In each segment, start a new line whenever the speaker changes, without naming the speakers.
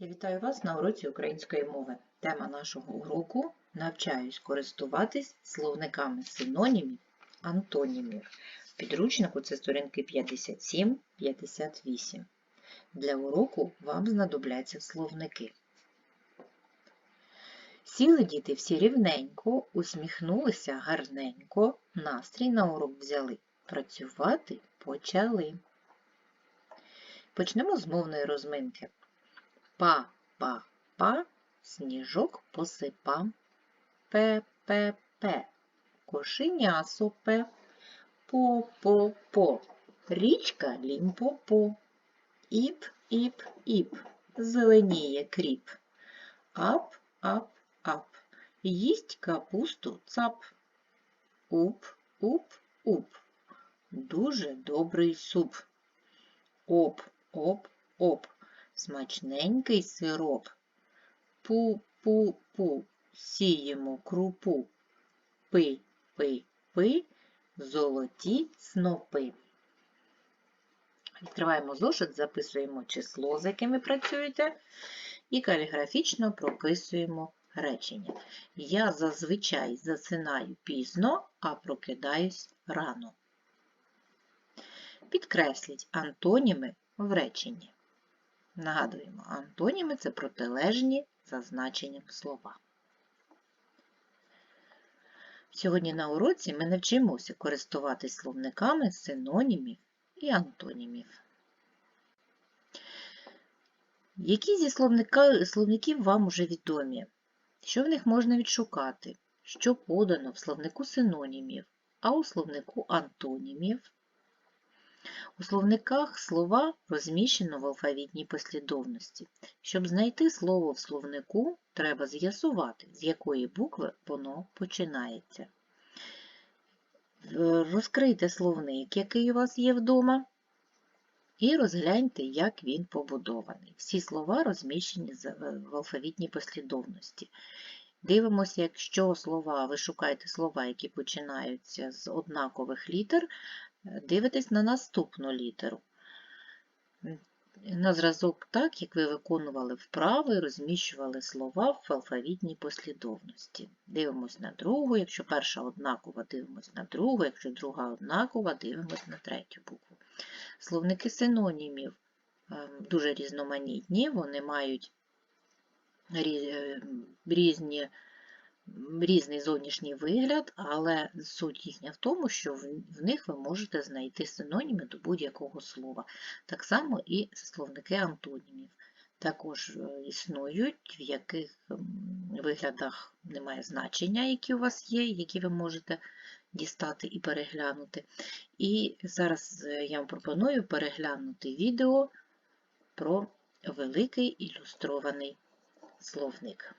Я вітаю вас на уроці української мови. Тема нашого уроку навчаюсь користуватись словниками синонімів, антонімів. В підручнику це сторінки 57-58. Для уроку вам знадобляться словники. Сіли діти всі рівненько, усміхнулися гарненько, настрій на урок взяли. Працювати почали. Почнемо з мовної розминки. Па-па-па, сніжок посипа. Пе-пе-пе, кошеня сопе. По-по-по, річка лімпопо. Іп-іп-іп, зеленіє кріп. Ап-ап-ап, їсть капусту цап. Уп-уп-уп, дуже добрий суп. Оп-оп-оп, смачненький сироп. Пу-пу-пу, сіємо крупу. Пи-пи-пи, золоті снопи. Відкриваємо зошит, записуємо число, з яким ви працюєте, і каліграфічно прописуємо речення. Я зазвичай засинаю пізно, а прокидаюсь рано. Підкресліть антоніми в реченні. Нагадуємо, антоніми це протилежні за значенням слова. Сьогодні на уроці ми навчимося користуватись словниками синонімів і антонімів. Які зі словників вам уже відомі? Що в них можна відшукати? Що подано в словнику синонімів, а у словнику антонімів? У словниках слова розміщено в алфавітній послідовності. Щоб знайти слово в словнику, треба з'ясувати, з якої букви воно починається. Розкрийте словник, який у вас є вдома, і розгляньте, як він побудований. Всі слова розміщені в алфавітній послідовності. Дивимося, якщо слова, ви шукаєте слова, які починаються з однакових літер, дивитесь на наступну літеру. На зразок так, як ви виконували вправи розміщували слова в алфавітній послідовності. Дивимось на другу, якщо перша однакова, дивимось на другу, якщо друга однакова, дивимось на третю букву. Словники синонімів дуже різноманітні, вони мають різні різний зовнішній вигляд, але суть їхня в тому, що в них ви можете знайти синоніми до будь-якого слова. Так само і словники антонімів. Також е, існують, в яких виглядах немає значення, які у вас є, які ви можете дістати і переглянути. І зараз е, я вам пропоную переглянути відео про великий ілюстрований словник.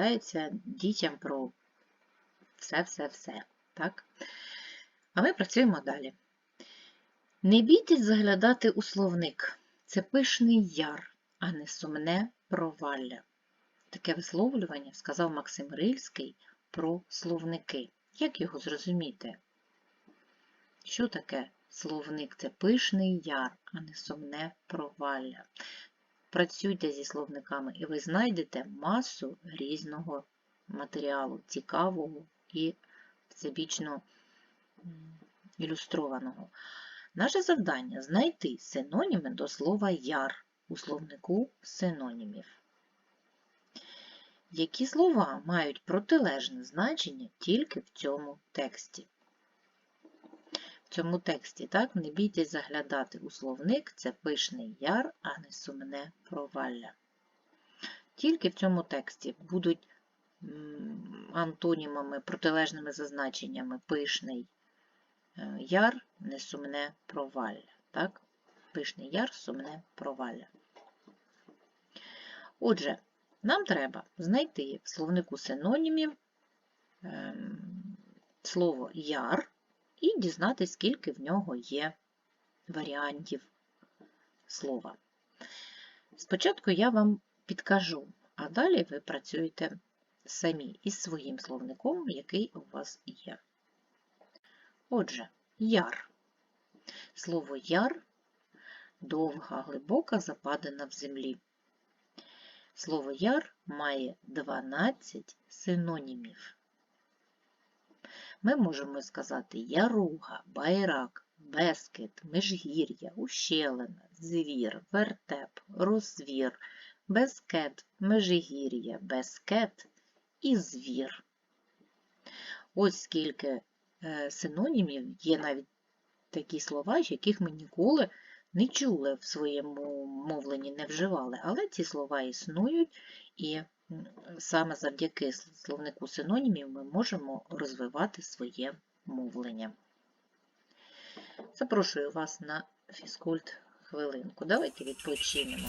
Розповідається дітям про все-все-все. А ми працюємо далі. Не бійтесь заглядати у словник. Це пишний яр, а не сумне провалля. Таке висловлювання сказав Максим Рильський про словники. Як його зрозуміти? Що таке словник? Це пишний яр, а не сумне провалля. Працюйте зі словниками, і ви знайдете масу різного матеріалу, цікавого і всебічно ілюстрованого. Наше завдання знайти синоніми до слова яр у словнику синонімів. Які слова мають протилежне значення тільки в цьому тексті? В цьому тексті, так, не бійтесь заглядати у словник, це пишний яр, а не сумне провалля. Тільки в цьому тексті будуть антонімами, протилежними зазначеннями пишний е, яр, несумне провалля. Так? Пишний яр, сумне провалля. Отже, нам треба знайти в словнику синонімів ем, слово яр і дізнатися, скільки в нього є варіантів слова. Спочатку я вам підкажу, а далі ви працюєте самі із своїм словником, який у вас є. Отже, яр. Слово яр довга, глибока западина в землі. Слово яр має 12 синонімів. Ми можемо сказати яруга, байрак, бескет, межгір'я, ущелина, звір, вертеп, розвір, безкет, межигір'я, безкет і звір. Ось скільки е, синонімів є навіть такі слова, яких ми ніколи не чули в своєму мовленні, не вживали, але ці слова існують, і саме завдяки словнику синонімів ми можемо розвивати своє мовлення. Запрошую вас на фізкульт хвилинку. Давайте відпочинемо.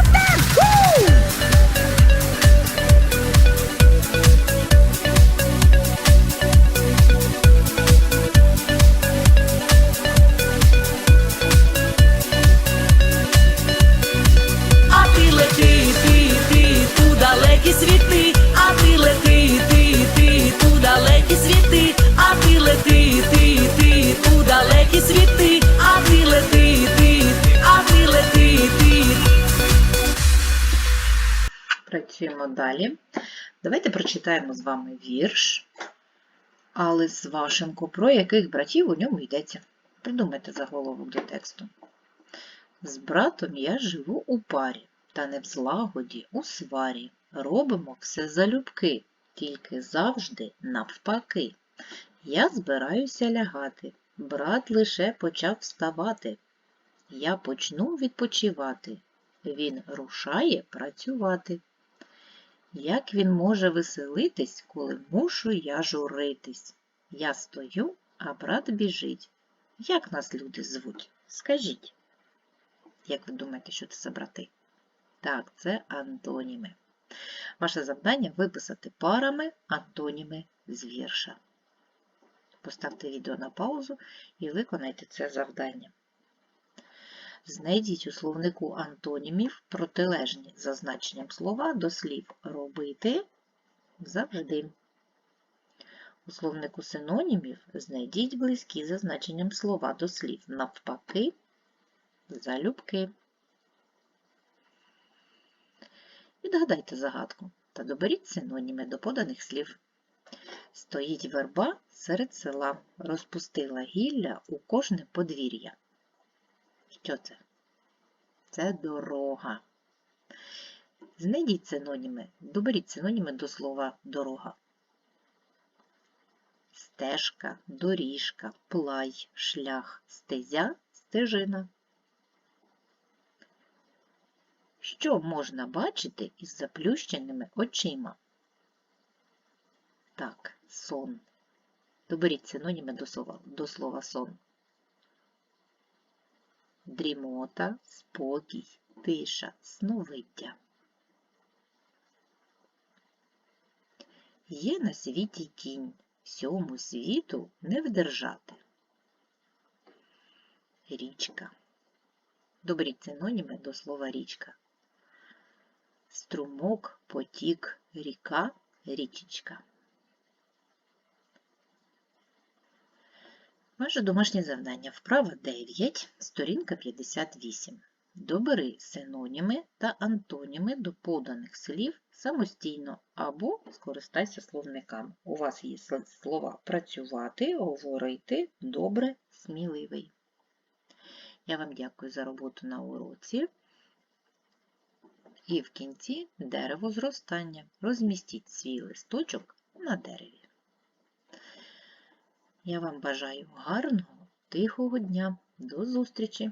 Працюємо далі. Давайте прочитаємо з вами вірш, але з Вашенко, про яких братів у ньому йдеться. Придумайте заголовок до тексту. З братом я живу у парі, та не в злагоді, у сварі. Робимо все залюбки, тільки завжди навпаки. Я збираюся лягати, брат лише почав вставати. Я почну відпочивати, він рушає працювати. Як він може веселитись, коли мушу я журитись? Я стою, а брат біжить. Як нас люди звуть? Скажіть. Як ви думаєте, що це за брати? Так, це антоніми. Ваше завдання виписати парами антоніми з вірша. Поставте відео на паузу і виконайте це завдання. Знайдіть у словнику антонімів протилежні за значенням слова до слів робити завжди. У словнику синонімів знайдіть близькі за значенням слова до слів навпаки, залюбки. Відгадайте загадку та доберіть синоніми до поданих слів. Стоїть верба серед села, розпустила гілля у кожне подвір'я. Що це? Це дорога. Знайдіть синоніми, доберіть синоніми до слова дорога. Стежка, доріжка, плай, шлях, стезя, стежина. Що можна бачити із заплющеними очима? Так, сон. Доберіть синоніми до слова, до слова сон. Дрімота, спокій, тиша, сновиддя. Є на світі кінь, всьому світу не вдержати. Річка. Доберіть синоніми до слова річка. Струмок, потік, ріка, річечка. Ваше домашнє завдання вправа 9, сторінка 58. Добери синоніми та антоніми до поданих слів самостійно або скористайся словниками. У вас є слова працювати, говорити, добре, сміливий. Я вам дякую за роботу на уроці. І в кінці дерево зростання. Розмістіть свій листочок на дереві. Я вам бажаю гарного, тихого дня. До зустрічі!